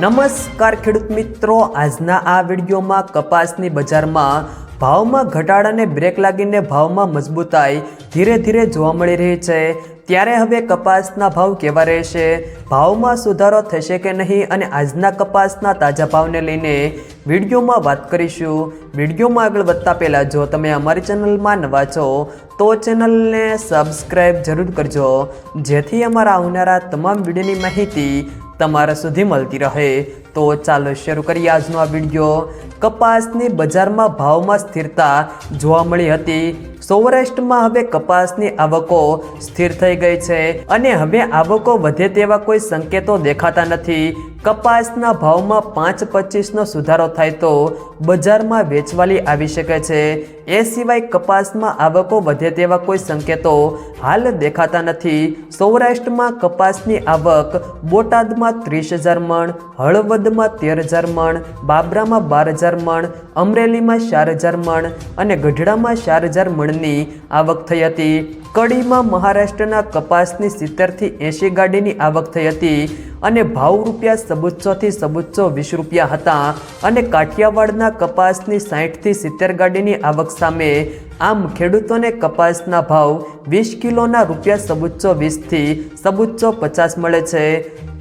નમસ્કાર ખેડૂત મિત્રો, આજના આ વિડીયોમાં કપાસની બજારમાં ભાવમાં ઘટાડાને બ્રેક લાગીને ભાવમાં મજબૂતાઈ ધીરે ધીરે જોવા મળી રહી છે. ત્યારે હવે કપાસના ભાવ કેવા રહેશે? ભાવમાં સુધારો થશે કે નહીં? અને આજના કપાસના તાજા ભાવને લઈને વિડીયોમાં વાત કરીશું. વિડીયોમાં આગળ વધતા પહેલાં જો તમે અમારી ચેનલમાં નવા છો, તો ચેનલને સબસ્ક્રાઈબ જરૂર કરજો. જેથી અમારા આવનારા તમામ વિડીયોની માહિતી તમારા સુધી મળતી રહે. તો ચાલો શરૂ કરીએ આજનો આ વીડિયો. કપાસની બજારમાં ભાવમાં સ્થિરતા જોવા મળી હતી. સૌરાષ્ટ્રમાં હવે કપાસની આવકો સ્થિર થઈ ગઈ છે. અને હવે આવકો વધે તેવા કોઈ સંકેતો દેખાતા નથી. કપાસના ભાવમાં પાંચ પચીસનો સુધારો થાય તો બજારમાં વેચવાલી આવી શકે છે. એ સિવાય કપાસમાં આવકો વધે તેવા કોઈ સંકેતો હાલ દેખાતા નથી. સૌરાષ્ટ્રમાં કપાસની આવક બોટાદમાં ત્રીસ હજાર મણ, હળવદમાં તેર હજાર મણ, બાબરામાં બાર હજાર મણ, અમરેલીમાં ચાર હજાર મણ અને ગઢડામાં ચાર હજાર મણની આવક થઈ હતી. કડીમાં મહારાષ્ટ્રના કપાસની સિત્તેરથી એંશી ગાડીની આવક થઈ હતી અને ભાવ રૂપિયા સબુચ્ચોથી સબુચ્ચો વીસ રૂપિયા હતા અને કાઠિયાવાડના કપાસની સાહીઠથી સિત્તેર ગાડીની આવક સામે આમ ખેડૂતોને કપાસના ભાવ વીસ કિલોના રૂપિયા સબુચ્ચો વીસથી સબુચ્ચો પચાસ મળે છે.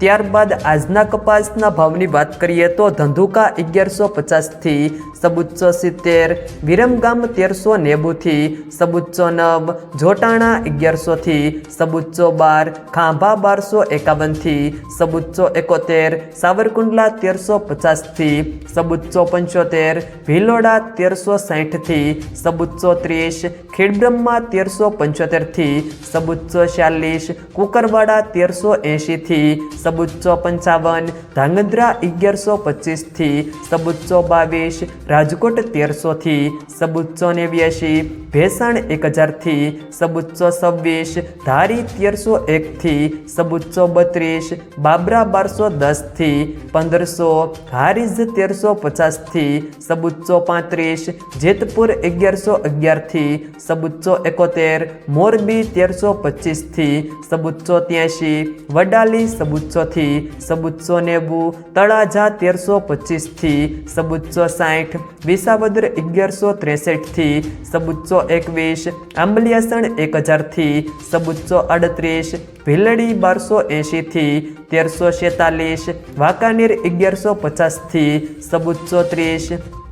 ત્યારબાદ આજના કપાસના ભાવની વાત કરીએ તો ધંધુકા અગિયારસો પચાસથી સબુચ્ચો સિત્તેર વિરમગામ તેરસો નેવુંથી, સબુચ્ચો નવ, જોટાણા અગિયારસોથી, સબુચ્ચો બાર, ખાંભા બારસો એકાવનથી, સબુચ્ચો એકોતેર, સાવરકુંડલા તેરસો પચાસથી, સબુચ્ચો પંચોતેર, ભીલોડા તેરસો સાહીઠથી, સબુચ્ચો ત્રીસ ખેડબ્રહ્મા તેરસો પંચોતેરથી, સબુચ્ચો ચાલીસ, કુકરવાડા તેરસો એંશીથી, સબુચ્ચો પંચાવન, ધાંગધ્રા અગિયારસો પચીસથી, સબુચ્ચો બાવીસ રાજકોટ તેરસોથી સબુચ્ચો નેવ્યાશી, ભેસાણ એક હજારથી સબુચ્ચો છવ્વીસ, ધારી તેરસો એકથી સબુચ્ચો બત્રીસ, બાબરા બારસો દસથી પંદરસો, હારીજ તેરસો પચાસથી સબુચ્ચો પાંત્રીસ, જેતપુર અગિયારસો અગિયારથી સબુચ્ચો એકોતેર, મોરબી તેરસો પચીસથી સબુચ્ચો ત્યાંશી, વડાલી સબુચ્ચોથી સબુચ્ચો નેવું, તળાજા તેરસો પચીસથી સબુચ્ચો સાઠ વિસાવદર અગિયારસો ત્રેસઠથી સબુચ્ચો એકવીસ, આંબલિયાસણ એક હજારથી સબુચ્ચો અડત્રીસ ભીલડી બારસો એંશીથી તેરસો છેતાલીસ, વાંકાનેર અગિયારસો પચાસથી સબુચ્ચો ત્રીસ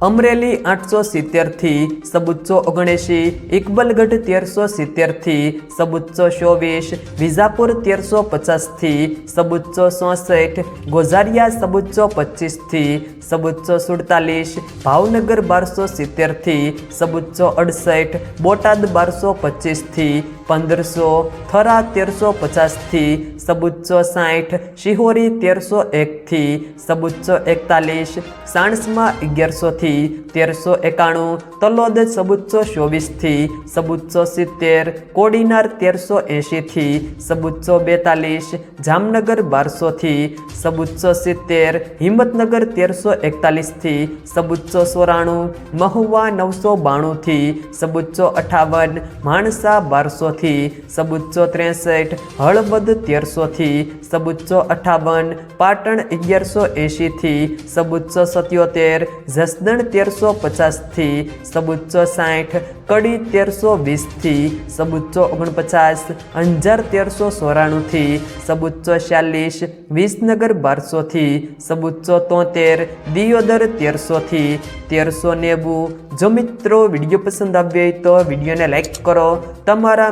અમરેલી આઠસો સિત્તેરથી સબુચ્ચો ઓગણએંશી, ઇકબલગઢ તેરસો સિત્તેરથી સબુચ્ચો ચોવીસ, વિજાપુર તેરસો પચાસથી સબુચ્ચો ચોસઠ ગોઝારિયા સબુચ્ચો પચીસથી સબુચ્ચો સુડતાલીસ, ભાવનગર બારસો સિત્તેરથી સબુચ્ચો અડસઠ, બોટાદ બારસો પચીસથી પંદરસો, થરા તેરસો પચાસથી સબુચ્ચો સાઠ શિહોરી તેરસો એકથી સબુચ્ચો એકતાલીસ, સાણસમાં અગિયારસોથી તેરસો એકાણું, તલોદ સબુચ્ચો ચોવીસથી સબુચ્ચો સિત્તેર, કોડીનાર તેરસો એંશીથી સબુચ્ચો બેતાલીસ, જામનગર બારસોથી સબુચ્ચો સિત્તેર, હિંમતનગર તેરસો એકતાલીસથી સબુચ્ચો સોરાણું મહુવા નવસો બાણુંથી સબુચ્ચો અઠાવન, માણસા બારસોથી સબુચ્ચો ત્રેસઠ, હળવદ તેરસોથી સબુચ્ચો અઠાવન, પાટણ અગિયારસો એંશીથી સબુચ્ચો સત્યોતેર, જસદણ તેરસો પચાસથી સબુચ્ચો સાઠ, કડી તેરસો વીસથી સબુચ્ચો ઓગણપચાસ, અંજાર તેરસો સોરાણુંથી સબુચ્ચો ચાલીસ, વિસનગર બારસોથી સબુચ્ચો તોતેર, દિયોદર તેરસોથી તેરસો નેવું. જો મિત્રો વીડિયો પસંદ આવ્યો હોય તો વિડીયોને લાઈક કરો. તમારા